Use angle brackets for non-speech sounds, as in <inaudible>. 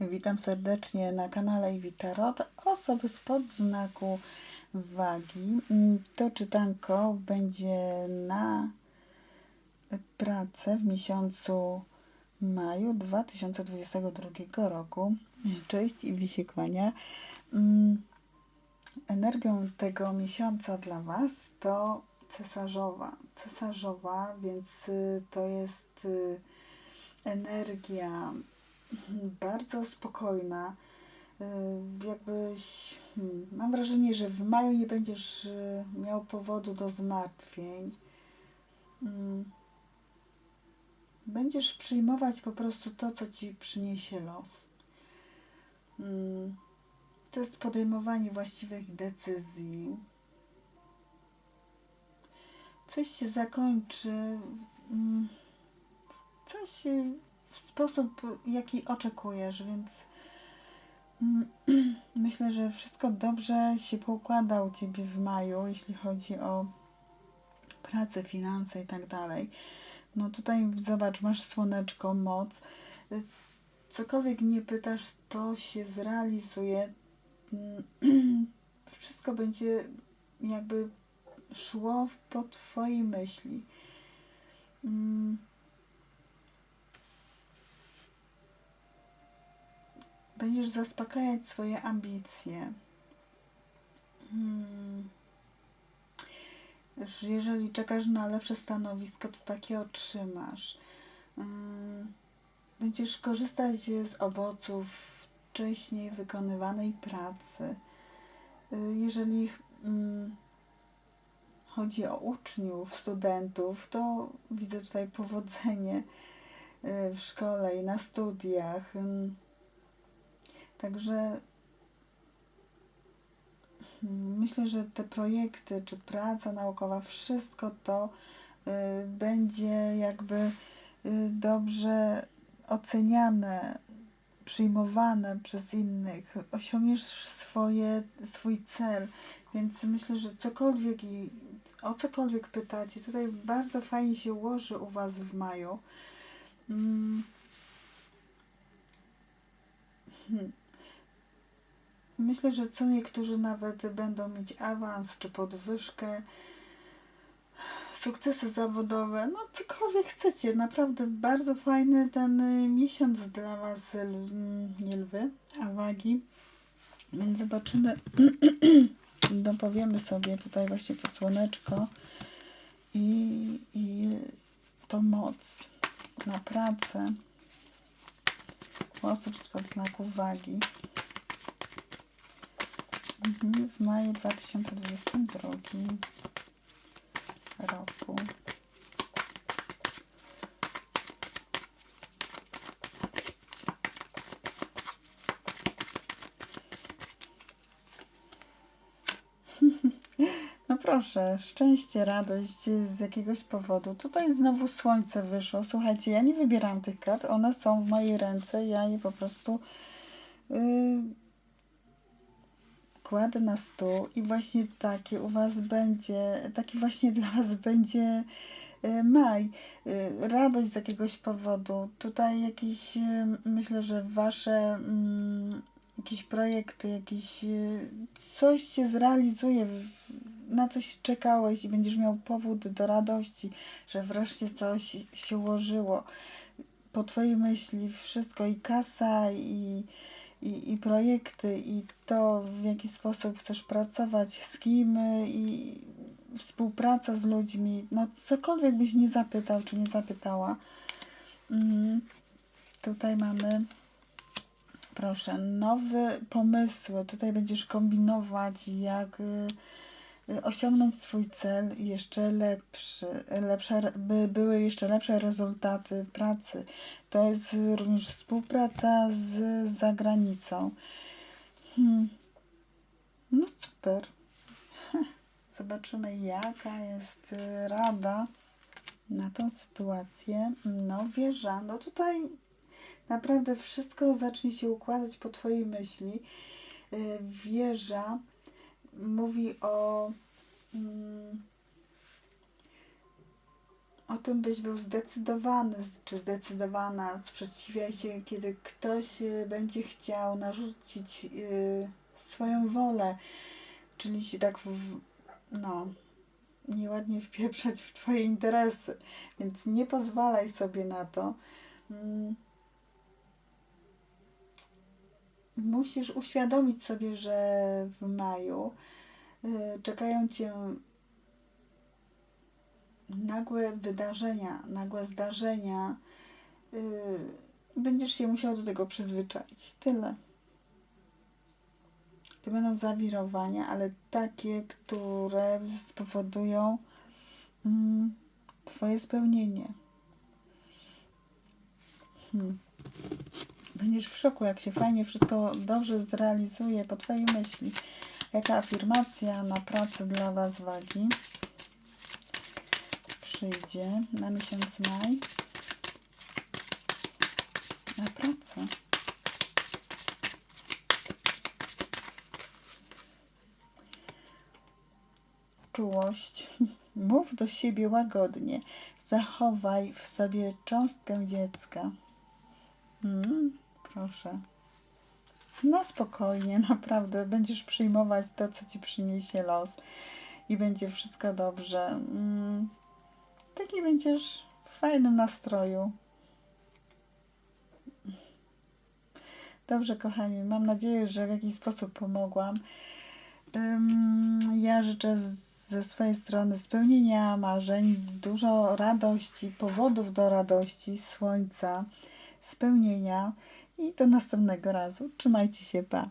Witam serdecznie na kanale Iwi. Osoby spod znaku wagi. To czytanko będzie na pracę w miesiącu maju 2022 roku. Cześć się kłania. Mm, Energią tego miesiąca dla Was to cesarzowa. Cesarzowa, więc y, to jest y, energia bardzo spokojna. Y, Jakbyś, hmm, mam wrażenie, że w maju nie będziesz y, miał powodu do zmartwień. Mm. Będziesz przyjmować po prostu to, co ci przyniesie los. Mm. To jest podejmowanie właściwych decyzji. Coś się zakończy, mm, coś w sposób, jaki oczekujesz, więc mm, <clears throat> myślę, że wszystko dobrze się poukłada u Ciebie w maju, jeśli chodzi o pracę, finanse i tak dalej. No tutaj zobacz, masz słoneczko, moc. Cokolwiek nie pytasz, to się zrealizuje. Mm, <clears throat> Wszystko będzie jakby szło po Twojej myśli. Będziesz zaspokajać swoje ambicje. Mm. Już Jeżeli czekasz na lepsze stanowisko, to takie otrzymasz. Mm. Będziesz korzystać z owoców wcześniej wykonywanej pracy. Y, Jeżeli mm, chodzi o uczniów, studentów, to widzę tutaj powodzenie y, w szkole i na studiach. Ym, Także myślę, że te projekty czy praca naukowa, wszystko to y, będzie jakby y, dobrze oceniane, przyjmowane przez innych. Osiągniesz swoje, swój cel, więc myślę, że cokolwiek i o cokolwiek pytacie, tutaj bardzo fajnie się ułoży u Was w maju. Mm. Hmm. Myślę, że co niektórzy nawet będą mieć awans czy podwyżkę, sukcesy zawodowe, no cokolwiek chcecie. Naprawdę bardzo fajny ten y, miesiąc dla Was, mm, nie lwy, a wagi. Więc zobaczymy, <clears throat> dopowiemy sobie tutaj właśnie to słoneczko i, i to moc na pracę osób spod znaku wagi. Mhm, w maju 2022 roku. <laughs> No proszę, szczęście, radość z jakiegoś powodu. Tutaj znowu słońce wyszło. Słuchajcie, ja nie wybieram tych kart, one są w mojej ręce, ja je po prostu yy, kładę na stół i właśnie taki u Was będzie, taki właśnie dla Was będzie y, maj. Y, Radość z jakiegoś powodu. Tutaj jakieś, y, myślę, że Wasze mm, jakieś projekty, jakieś coś się zrealizuje, na coś czekałeś i będziesz miał powód do radości, że wreszcie coś się ułożyło. Po Twojej myśli wszystko i kasa i i, i projekty, i to, w jaki sposób chcesz pracować, z kim, y, i współpraca z ludźmi, no cokolwiek byś nie zapytał, czy nie zapytała. Mm, tutaj mamy, proszę, nowe pomysły. Tutaj będziesz kombinować, jak y, osiągnąć swój cel jeszcze lepszy, lepsze, by były jeszcze lepsze rezultaty pracy. To jest również współpraca z zagranicą. Hmm. No super. <laughs> Zobaczymy, jaka jest y, rada na tą sytuację. No, wieża. No tutaj naprawdę wszystko zacznie się układać po Twojej myśli. Y, Wieża mówi o mm, o tym byś był zdecydowany, czy zdecydowana. Sprzeciwiaj się, kiedy ktoś y, będzie chciał narzucić y, swoją wolę, czyli się tak, w, no, nieładnie wpieprzać w Twoje interesy. Więc nie pozwalaj sobie na to. Mm. Musisz uświadomić sobie, że w maju y, czekają Cię nagłe wydarzenia, nagłe zdarzenia. y, Będziesz się musiał do tego przyzwyczaić. Tyle. To będą zawirowania, ale takie, które spowodują mm, Twoje spełnienie. Hmm. Będziesz w szoku, jak się fajnie wszystko dobrze zrealizuje po Twojej myśli. Jaka afirmacja na pracę dla Was wagi przyjdzie na miesiąc maj? Na pracę. Czułość. <laughs> Mów do siebie łagodnie. Zachowaj w sobie cząstkę dziecka. Mm, proszę. No spokojnie, <laughs> naprawdę. Będziesz przyjmować to, co ci przyniesie los i będzie wszystko dobrze. Mm, taki będziesz w fajnym nastroju. Dobrze, kochani, mam nadzieję, że w jakiś sposób pomogłam. Ja życzę ze swojej strony spełnienia marzeń, dużo radości, powodów do radości, słońca, spełnienia i do następnego razu. Trzymajcie się, pa.